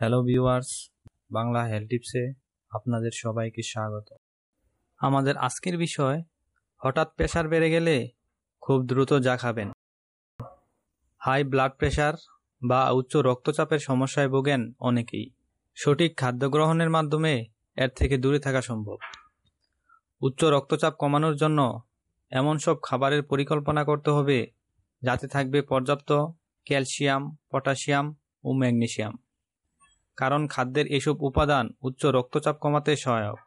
Hello viewers Bangla health টিপসে আপনাদের সবাইকে স্বাগত। আমাদের আজকের বিষয়, হঠাৎ প্রেশার বেড়ে গেলে খুব দ্রুত যা খাবেন। হাই ব্লাড প্রেশার বা উচ্চ রক্তচাপের সমস্যায় ভোগেন অনেকেই। সঠিক খাদ্য গ্রহণের মাধ্যমে এর থেকে দূরে থাকা সম্ভব। উচ্চ রক্তচাপ কমানোর জন্য এমন সব খাবারের পরিকল্পনা করতে হবে, যাতে থাকবে পর্যাপ্ত ক্যালসিয়াম, পটাশিয়াম ও ম্যাগনেসিয়াম। কারণ খাদ্যের এসব উপাদান উচ্চ রক্তচাপ কমাতে সহায়ক।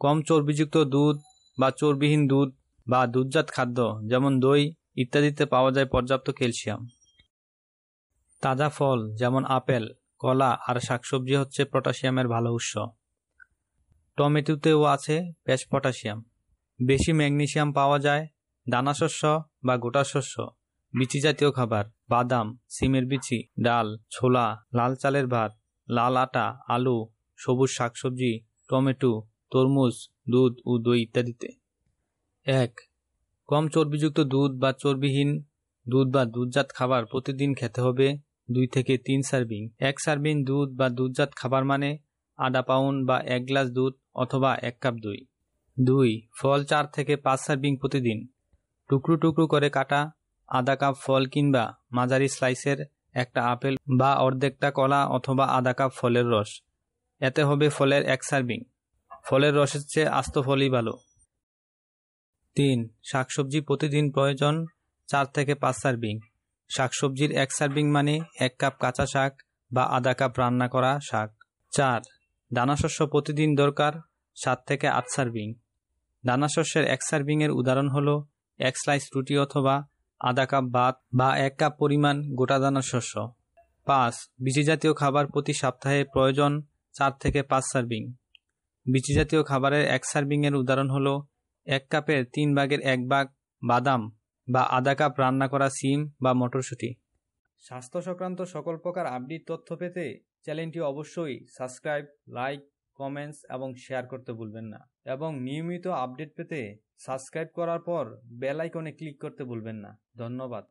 কম চর্বিযুক্ত দুধ বা চর্বিহীন দুধ বা দুধজাত খাদ্য, যেমন দই ইত্যাদিতে পাওয়া যায় পর্যাপ্ত ক্যালসিয়াম। তাজা ফল, যেমন আপেল, কলা আর শাকসবজি হচ্ছে পটাশিয়ামের ভালো উৎস। টমেটোতেও আছে বেশ পটাশিয়াম। বেশি ম্যাগনেশিয়াম পাওয়া যায় দানাশস্য বা গোটা শস্য, বিচি জাতীয় খাবার। বাদাম, সিমের বিচি, ডাল, ছোলা, লাল চালের ভাত, লাল আটা, আলু, সবুজ শাকসবজি, টমেটো, তরমুজ, দুধ ও দই ইত্যাদিতে। এক, কম চর্বিযুক্ত দুধ বা চর্বিহীন দুধ বা দুধজাত খাবার প্রতিদিন খেতে হবে। দুই থেকে তিন সার্ভিং। এক সার্ভিং দুধ বা দুধজাত খাবার মানে আধা পাউন্ড বা এক গ্লাস দুধ অথবা এক কাপ দই। দুই, ফল চার থেকে পাঁচ সার্ভিং প্রতিদিন। টুকরো টুকরো করে কাটা আধা কাপ ফল কিংবা মাঝারি স্লাইসের একটা আপেল বা অর্ধেকটা কলা অথবা আধা কাপ ফলের রস। এতে হবে ফলের এক সার্ভিং। ফলের রসের চেয়ে আস্ত ফলই ভালো। তিন, শাকসবজি প্রতিদিন প্রয়োজন চার থেকে পাঁচ সার্ভিং। শাকসবজির এক সার্ভিং মানে এক কাপ কাঁচা শাক বা আধা কাপ রান্না করা শাক। চার, দানাশস্য প্রতিদিন দরকার সাত থেকে আট সার্ভিং। দানাশস্যের এক সার্ভিংয়ের উদাহরণ হলো এক স্লাইস রুটি অথবা আধা কাপ ভাত বা এক কাপ পরিমাণ গোটা দানা শস্য। পাঁচ বিচি জাতীয় খাবার প্রতি সপ্তাহে প্রয়োজন চার থেকে পাঁচ সার্ভিং। বিচি জাতীয় খাবারের এক সার্ভিংয়ের উদাহরণ হল এক কাপের তিন ভাগের এক ভাগ বাদাম বা আধা কাপ রান্না করা সিম বা মটরশুঁটি। স্বাস্থ্য সংক্রান্ত সকল প্রকার আপডেট তথ্য পেতে চ্যানেলটি অবশ্যই সাবস্ক্রাইব, লাইক কমেন্টস এবং শেয়ার করতে ভুলবেন না। এবং নিয়মিত আপডেট পেতে সাবস্ক্রাইব করার পর বেল আইকনে ক্লিক করতে ভুলবেন না। ধন্যবাদ।